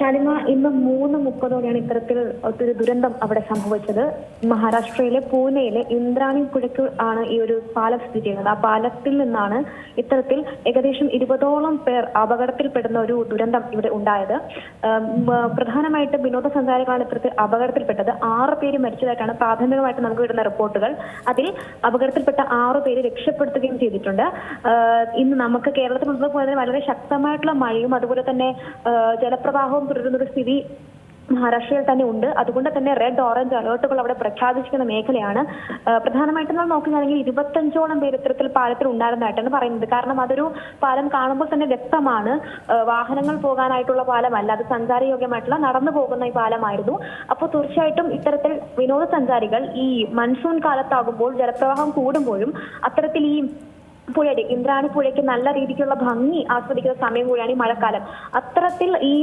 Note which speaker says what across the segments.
Speaker 1: ഷാലിമ ഇന്ന് മൂന്ന് മുപ്പതോടെയാണ് ഇത്തരത്തിൽ ഒരു ദുരന്തം അവിടെ സംഭവിച്ചത്. മഹാരാഷ്ട്രയിലെ പൂനെയിലെ ഇന്ദ്രാണി പുഴയ്ക്ക് ആണ് ഈ ഒരു പാലം സ്ഥിതി ചെയ്യുന്നത്. ആ പാലത്തിൽ നിന്നാണ് ഇത്തരത്തിൽ ഏകദേശം ഇരുപതോളം പേർ അപകടത്തിൽപ്പെടുന്ന ഒരു ദുരന്തം ഇവിടെ ഉണ്ടായത്. പ്രധാനമായിട്ട് വിനോദസഞ്ചാരികളാണ് ഇത്തരത്തിൽ അപകടത്തിൽപ്പെട്ടത്. ആറ് പേര് മരിച്ചതായിട്ടാണ് പ്രാഥമികമായിട്ട് നമുക്ക് കിട്ടുന്ന റിപ്പോർട്ടുകൾ. അതിൽ അപകടത്തിൽപ്പെട്ട ആറ് പേര് രക്ഷപ്പെടുത്തുകയും ചെയ്തിട്ടുണ്ട്. ഇന്ന് നമുക്ക് കേരളത്തിൽ ഉള്ളതുപോലെ വളരെ ശക്തമായിട്ടുള്ള മഴയും അതുപോലെ തന്നെ ജലപ്രവാഹവും തുടരുന്ന ഒരു സ്ഥിതി മഹാരാഷ്ട്രയിൽ തന്നെ ഉണ്ട്. അതുകൊണ്ട് തന്നെ റെഡ് ഓറഞ്ച് അലേർട്ടുകൾ അവിടെ പ്രഖ്യാപിച്ചിരിക്കുന്ന മേഖലയാണ്. പ്രധാനമായിട്ടും നമ്മൾ നോക്കുകയാണെങ്കിൽ ഇരുപത്തഞ്ചോളം പേര് ഇത്തരത്തിൽ പാലത്തിൽ ഉണ്ടായിരുന്നതായിട്ടാണ് പറയുന്നത്. കാരണം അതൊരു പാലം കാണുമ്പോൾ തന്നെ വ്യക്തമാണ്. വാഹനങ്ങൾ പോകാനായിട്ടുള്ള പാലമല്ല അത് സഞ്ചാരയോഗ്യമായിട്ടുള്ള നടന്നു പോകുന്ന ഈ പാലമായിരുന്നു. അപ്പോൾ തീർച്ചയായിട്ടും ഇത്തരത്തിൽ വിനോദസഞ്ചാരികൾ ഈ മൺസൂൺ കാലത്താകുമ്പോൾ ജലപ്രവാഹം കൂടുമ്പോഴും അത്തരത്തിൽ ഈ പുഴയുടെ ഇന്ദ്രാണി പുഴയ്ക്ക് നല്ല രീതിക്കുള്ള ഭംഗി ആസ്വദിക്കുന്ന സമയം കൂടിയാണ് ഈ മഴക്കാലം. അത്തരത്തിൽ ഈ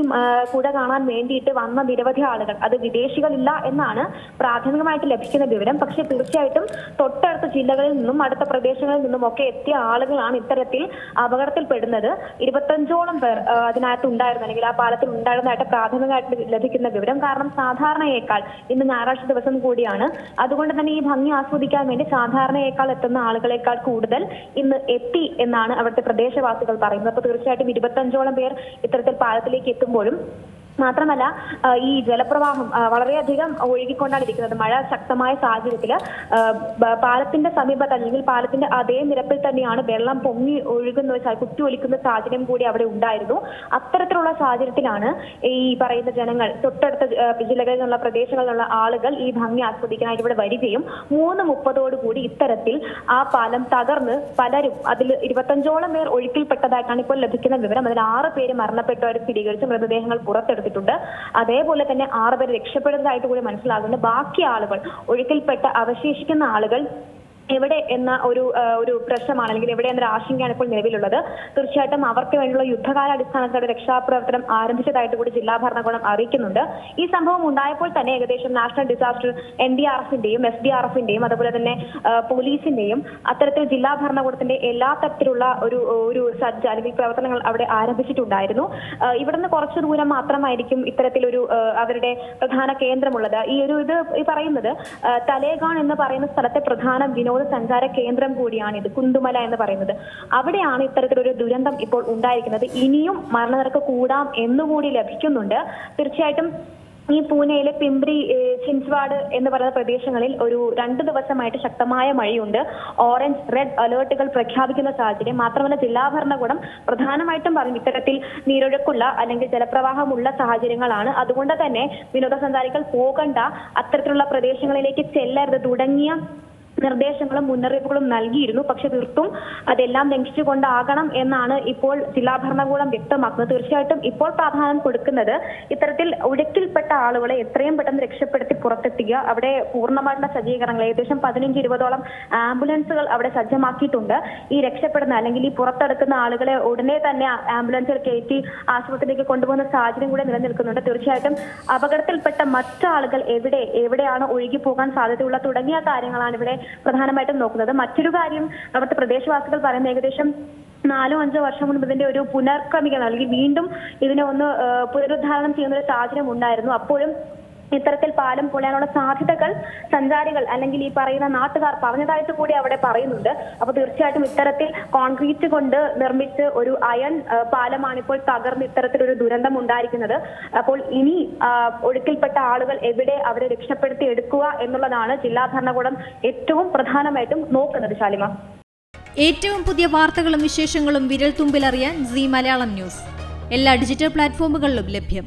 Speaker 1: കുട കാണാൻ വേണ്ടിയിട്ട് വന്ന നിരവധി ആളുകൾ അത് വിദേശികളില്ല എന്നാണ് പ്രാഥമികമായിട്ട് ലഭിക്കുന്ന വിവരം. പക്ഷെ തീർച്ചയായിട്ടും തൊട്ടടുത്ത ജില്ലകളിൽ നിന്നും അടുത്ത പ്രദേശങ്ങളിൽ നിന്നും ഒക്കെ എത്തിയ ആളുകളാണ് ഇത്തരത്തിൽ അപകടത്തിൽപ്പെടുന്നത്. ഇരുപത്തഞ്ചോളം പേർ അതിനകത്ത് ഉണ്ടായിരുന്നു. അല്ലെങ്കിൽ ആ പാലത്തിൽ ഉണ്ടായിരുന്നതായിട്ട് പ്രാഥമികമായിട്ട് ലഭിക്കുന്ന വിവരം കാരണം സാധാരണയേക്കാൾ ഇന്ന് ഞായറാഴ്ച ദിവസം കൂടിയാണ്. അതുകൊണ്ട് തന്നെ ഈ ഭംഗി ആസ്വദിക്കാൻ വേണ്ടി സാധാരണയേക്കാൾ എത്തുന്ന ആളുകളെക്കാൾ കൂടുതൽ ഇന്ന് എത്തി എന്നാണ് അവിടുത്തെ പ്രദേശവാസികൾ പറയുന്നത്. അപ്പൊ തീർച്ചയായിട്ടും ഇരുപത്തഞ്ചോളം പേർ ഇത്തരത്തിൽ പാലത്തിലേക്ക് എത്തുമ്പോഴും മാത്രമല്ല ഈ ജലപ്രവാഹം വളരെയധികം ഒഴുകിക്കൊണ്ടാണ് ഇരിക്കുന്നത് മഴ ശക്തമായ സാഹചര്യത്തിൽ പാലത്തിന്റെ സമീപത്ത് അല്ലെങ്കിൽ പാലത്തിന്റെ അതേ നിരപ്പിൽ തന്നെയാണ് വെള്ളം പൊങ്ങി ഒഴുകുന്ന കുത്തി ഒലിക്കുന്ന സാഹചര്യം കൂടി അവിടെ ഉണ്ടായിരുന്നു. അത്തരത്തിലുള്ള സാഹചര്യത്തിലാണ് ഈ പറയുന്ന ജനങ്ങൾ തൊട്ടടുത്ത ജില്ലകളിൽ നിന്നുള്ള പ്രദേശങ്ങളിൽ നിന്നുള്ള ആളുകൾ ഈ ഭംഗി ആസ്വദിക്കാനായിട്ട് ഇവിടെ വരികയും മൂന്ന് മുപ്പതോടുകൂടി ഇത്തരത്തിൽ ആ പാലം തകർന്ന് പലരും അതിൽ ഇരുപത്തഞ്ചോളം പേർ ഒഴുക്കിൽപ്പെട്ടതായിട്ടാണ് ഇപ്പോൾ ലഭിക്കുന്ന വിവരം. അതിൽ ആറ് പേര് മരണപ്പെട്ടവർ സ്ഥിരീകരിച്ച് മൃതദേഹങ്ങൾ പുറത്തെടുത്തിട്ടുണ്ട് അതേപോലെ തന്നെ ആറ് പേര് രക്ഷപ്പെടുന്നതായിട്ട് കൂടി മനസ്സിലാകുന്നുണ്ട്. ബാക്കി ആളുകൾ ഒഴുക്കിൽപ്പെട്ട അവശേഷിക്കുന്ന ആളുകൾ എവിടെ എന്ന ഒരു ഒരു പ്രശ്നമാണ് അല്ലെങ്കിൽ എവിടെ എന്നൊരു ആശങ്കയാണ് ഇപ്പോൾ നിലവിലുള്ളത്. തീർച്ചയായിട്ടും അവർക്ക് വേണ്ടിയുള്ള യുദ്ധകാലാടിസ്ഥാനത്തോടെ രക്ഷാപ്രവർത്തനം ആരംഭിച്ചതായിട്ട് കൂടി ജില്ലാ ഭരണകൂടം അറിയിക്കുന്നുണ്ട്. ഈ സംഭവം ഉണ്ടായപ്പോൾ തന്നെ ഏകദേശം national disaster N D R എഫിന്റെയും S D R എഫിന്റെയും അതുപോലെ തന്നെ പോലീസിന്റെയും അത്തരത്തിൽ ജില്ലാ ഭരണകൂടത്തിന്റെ എല്ലാ തരത്തിലുള്ള ഒരു ഒരു സജ്ജ അല്ലെങ്കിൽ പ്രവർത്തനങ്ങൾ അവിടെ ആരംഭിച്ചിട്ടുണ്ടായിരുന്നു. ഇവിടുന്ന് കുറച്ചു ദൂരം മാത്രമായിരിക്കും ഇത്തരത്തിലൊരു അവരുടെ പ്രധാന കേന്ദ്രമുള്ളത്. ഈ ഒരു ഇത് പറയുന്നത് തലേഗാൺ എന്ന് പറയുന്ന സ്ഥലത്തെ പ്രധാന വിനോദസഞ്ചാര കേന്ദ്രം കൂടിയാണ് ഇത് കുന്തുമല എന്ന് പറയുന്നത്. അവിടെയാണ് ഇത്തരത്തിലൊരു ദുരന്തം ഇപ്പോൾ ഉണ്ടായിരിക്കുന്നത്. ഇനിയും മരണനിരക്ക് കൂടാം എന്നുകൂടി ലഭിക്കുന്നുണ്ട്. തീർച്ചയായിട്ടും ഈ പൂനെയിലെ പിംബ്രി ചിൻസ്വാഡ് എന്ന് പറയുന്ന പ്രദേശങ്ങളിൽ ഒരു രണ്ട് ദിവസമായിട്ട് ശക്തമായ മഴയുണ്ട്. ഓറഞ്ച് റെഡ് അലേർട്ടുകൾ പ്രഖ്യാപിക്കുന്ന സാഹചര്യം. മാത്രമല്ല ജില്ലാ ഭരണകൂടം പ്രധാനമായിട്ടും പറഞ്ഞു ഇത്തരത്തിൽ നീരൊഴുക്കുള്ള അല്ലെങ്കിൽ ജലപ്രവാഹമുള്ള സാഹചര്യങ്ങളാണ്. അതുകൊണ്ട് തന്നെ വിനോദസഞ്ചാരികൾ പോകണ്ട അത്തരത്തിലുള്ള പ്രദേശങ്ങളിലേക്ക് ചെല്ലരുത്. തുടങ്ങിയ നിർദ്ദേശങ്ങളും മുന്നറിയിപ്പുകളും നൽകിയിരുന്നു. പക്ഷെ തീർത്തും അതെല്ലാം ലംഘിച്ചുകൊണ്ടാകണം എന്നാണ് ഇപ്പോൾ ജില്ലാ ഭരണകൂടം വ്യക്തമാക്കുന്നത്. തീർച്ചയായിട്ടും ഇപ്പോൾ പ്രാധാന്യം കൊടുക്കുന്നത് ഇത്തരത്തിൽ ഒഴുക്കിൽപ്പെട്ട ആളുകളെ എത്രയും പെട്ടെന്ന് രക്ഷപ്പെടുത്തി പുറത്തെത്തിക്കുക. അവിടെ പൂർണമായിട്ടുള്ള സജ്ജീകരണങ്ങൾ ഏകദേശം പതിനഞ്ച് ഇരുപതോളം ആംബുലൻസുകൾ അവിടെ സജ്ജമാക്കിയിട്ടുണ്ട്. ഈ രക്ഷപ്പെടുന്ന അല്ലെങ്കിൽ ഈ പുറത്തെടുക്കുന്ന ആളുകളെ ഉടനെ തന്നെ ആംബുലൻസിൽ കയറ്റി ആശുപത്രിയിലേക്ക് കൊണ്ടുപോകുന്ന സാഹചര്യം കൂടെ നിലനിൽക്കുന്നുണ്ട്. തീർച്ചയായിട്ടും അപകടത്തിൽപ്പെട്ട മറ്റാളുകൾ എവിടെ എവിടെയാണ് ഒഴുകി പോകാൻ സാധ്യതയുള്ള തുടങ്ങിയ കാര്യങ്ങളാണ് ഇവിടെ പ്രധാനമായിട്ടും നോക്കുന്നത്. മറ്റൊരു കാര്യം അവിടുത്തെ പ്രദേശവാസികൾ പറയുന്ന ഏകദേശം നാലോ അഞ്ചോ വർഷം മുൻപ് ഇതിന്റെ ഒരു പുനർക്രമീകരണം അല്ലെങ്കിൽ വീണ്ടും ഇതിനെ ഒന്ന് പുനരുദ്ധാരണം ചെയ്യുന്ന ഒരു സാഹചര്യം ഉണ്ടായിരുന്നു. അപ്പോഴും ഇത്തരത്തിൽ പാലം പൊളിയാനുള്ള സാധ്യതകൾ സഞ്ചാരികൾ അല്ലെങ്കിൽ ഈ പറയുന്ന നാട്ടുകാർ പറഞ്ഞതായിട്ട് കൂടി അവിടെ പറയുന്നുണ്ട്. അപ്പൊ തീർച്ചയായിട്ടും ഇത്തരത്തിൽ കോൺക്രീറ്റ് കൊണ്ട് നിർമ്മിച്ച് ഒരു അയൺ പാലമാണ് ഇപ്പോൾ തകർന്ന് ഇത്തരത്തിലൊരു ദുരന്തം ഉണ്ടായിരിക്കുന്നത്. അപ്പോൾ ഇനി ഒഴുക്കിൽപ്പെട്ട ആളുകൾ എവിടെ അവരെ രക്ഷപ്പെടുത്തി എടുക്കുക എന്നുള്ളതാണ് ജില്ലാ ഭരണകൂടം ഏറ്റവും പ്രധാനമായിട്ടും നോക്കുന്നത് ശാലിമ.
Speaker 2: ഏറ്റവും പുതിയ വാർത്തകളും വിശേഷങ്ങളും വിരൽ തുമ്പിലറിയാൻ സി മലയാളം ന്യൂസ്. എല്ലാ ഡിജിറ്റൽ പ്ലാറ്റ്ഫോമുകളിലും ലഭ്യം.